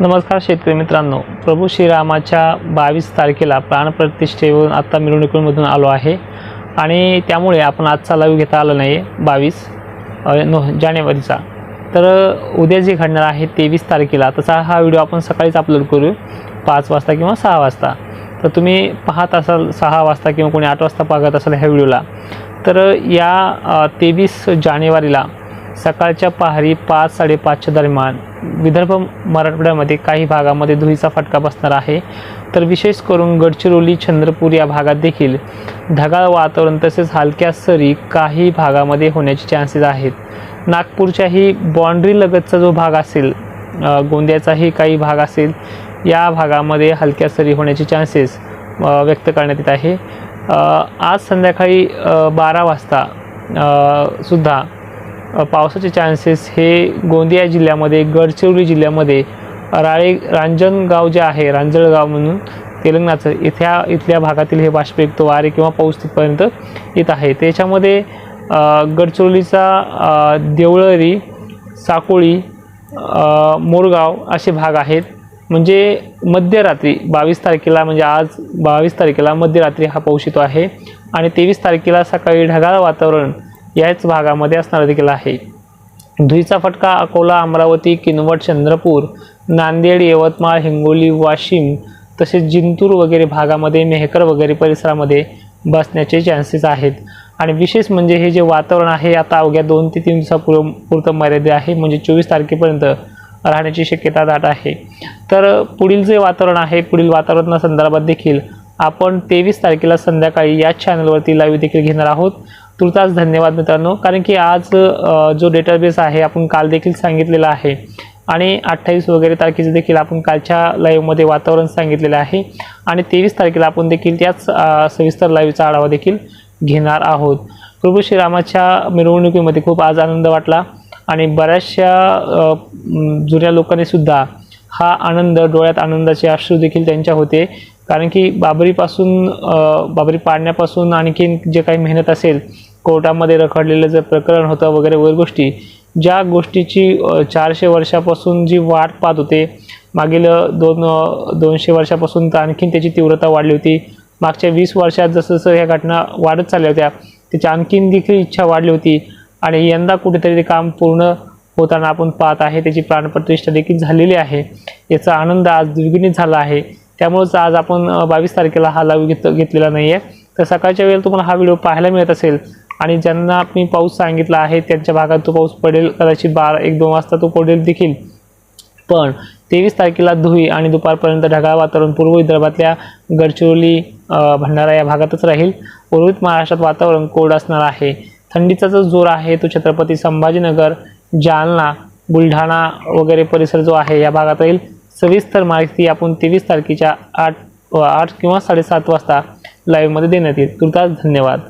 नमस्कार शेतकरी मित्रांनो. प्रभू श्रीरामाच्या बावीस तारखेला प्राणप्रतिष्ठेवरून आत्ता मिरवणुकीमधून आलो आहे. आणि त्यामुळे आपण आजचा लाईव्ह घेता आला नाही आहे बावीस नो जानेवारीचा. तर उद्या जे घडणार आहे तेवीस तारखेला तसा हा व्हिडिओ आपण सकाळीच अपलोड करू पाच वाजता किंवा सहा वाजता. तर तुम्ही पाहत असाल सहा वाजता किंवा कोणी आठ वाजता पाहत असाल ह्या व्हिडिओला. तर या तेवीस जानेवारीला सकाळच्या पहारी पाच साडेपाचच्या दरम्यान विदर्भ मराठवाड्यामध्ये काही भागामध्ये धुळीचा फटका बसणार आहे. तर विशेष करून गडचिरोली चंद्रपूर या भागात देखील ढगाळ वातावरण तसेच हलक्या सरी काही भागामध्ये होण्याचे चान्सेस आहेत. नागपूरच्याही बाँड्री लगतचा जो भाग असेल गोंदियाचाही काही भाग असेल या भागामध्ये हलक्या सरी होण्याचे चान्सेस व्यक्त करण्यात येत आहे. आज संध्याकाळी बारा वाजता सुद्धा पावसाचे चान्सेस हे गोंदिया जिल्ह्यामध्ये गडचिरोली जिल्ह्यामध्ये राळे रांजणगाव जे आहे रांजळगाव म्हणून तेलंगणाचं इथ्या इथल्या भागातील हे बाष्पयुक्त वारे किंवा पाऊस तिथपर्यंत येत आहे. त्याच्यामध्ये गडचिरोलीचा देवळरी साकोळी मोरगाव असे भाग आहेत. म्हणजे मध्यरात्री बावीस तारखेला म्हणजे आज बावीस तारखेला मध्यरात्री हा पाऊस येतो आहे. आणि तेवीस तारखेला सकाळी ढगाळ वातावरण याच भागामध्ये असणार देखील आहे. धुईचा फटका अकोला अमरावती किनवट चंद्रपूर नांदेड यवतमाळ हिंगोली वाशिम तसेच जिंतूर वगैरे भागामध्ये मेहकर वगैरे परिसरामध्ये बसण्याचे चान्सेस आहेत. आणि विशेष म्हणजे हे जे वातावरण आहे आता अवघ्या दोन ते तीन दिवसापूर्व पुरतं मर्यादित आहे म्हणजे चोवीस तारखेपर्यंत राहण्याची शक्यता दाट आहे. तर पुढील जे वातावरण आहे पुढील वातावरणासंदर्भात देखील आपण तेवीस तारखेला संध्याकाळी याच चॅनलवरती लाईव्ह देखील घेणार आहोत. तुर्तास धन्यवाद मित्रांनो. कारण की आज जो डेटाबेस आहे आपण काल देखील सांगितलेला आहे. आणि अठ्ठावीस वगैरे तारखेचं देखील आपण कालच्या लाईव्हमध्ये वातावरण सांगितलेलं आहे. आणि तेवीस तारखेला आपण देखील त्याच सविस्तर लाईव्हचा आढावा देखील घेणार आहोत. प्रभू श्रीरामाच्या मिरवणुकीमध्ये खूप आज आनंद वाटला. आणि बऱ्याचशा जुन्या लोकांनीसुद्धा हा आनंद डोळ्यात आनंदाचे अश्रू देखील त्यांच्या होते. कारण की बाबरीपासून बाबरी पाडण्यापासून आणखीन जे काही मेहनत असेल कोर्टामध्ये रखडलेलं जे प्रकरण होतं वगैरे वगैरे गोष्टी ज्या गोष्टीची चारशे वर्षापासून जी वाट पाहत होते मागील दोन दोनशे वर्षापासून तर आणखीन त्याची तीव्रता वाढली होती. मागच्या वीस वर्षात जसं जसं ह्या घटना वाढत चालल्या होत्या त्याची आणखीन देखील इच्छा वाढली होती आणि यंदा कुठेतरी ते काम पूर्ण होताना आपण पाहत आहे त्याची प्राणप्रतिष्ठा देखील झालेली आहे. याचा आनंद आज द्विगुणित झाला आहे. त्यामुळेच आज आपण बावीस तारखेला हा लाईव्ह घेत घेतलेला नाही आहे तर सकाळच्या वेळेला तुम्हाला हा व्हिडिओ पाहायला मिळत असेल आणि ज्यांना मी पाऊस सांगितला आहे त्यांच्या भागात तो पाऊस पडेल कदाचित बारा एक दोन वाजता तो पडेल देखील. पण तेवीस तारखेला धुई आणि दुपारपर्यंत ढगाळ वातावरण पूर्व विदर्भातल्या गडचिरोली भंडारा या भागातच राहील. उर्वरित महाराष्ट्रात वातावरण कोरड असणार आहे. थंडीचा जो जोर आहे तो छत्रपती संभाजीनगर जालना बुलढाणा वगैरे परिसर जो आहे या भागात राहील. सविस्तर माहिती आपण तेवीस तारखेच्या आठ आठ किंवा साडेसात वाजता लाईव्हमध्ये देण्यात येईल. तुर्तास धन्यवाद.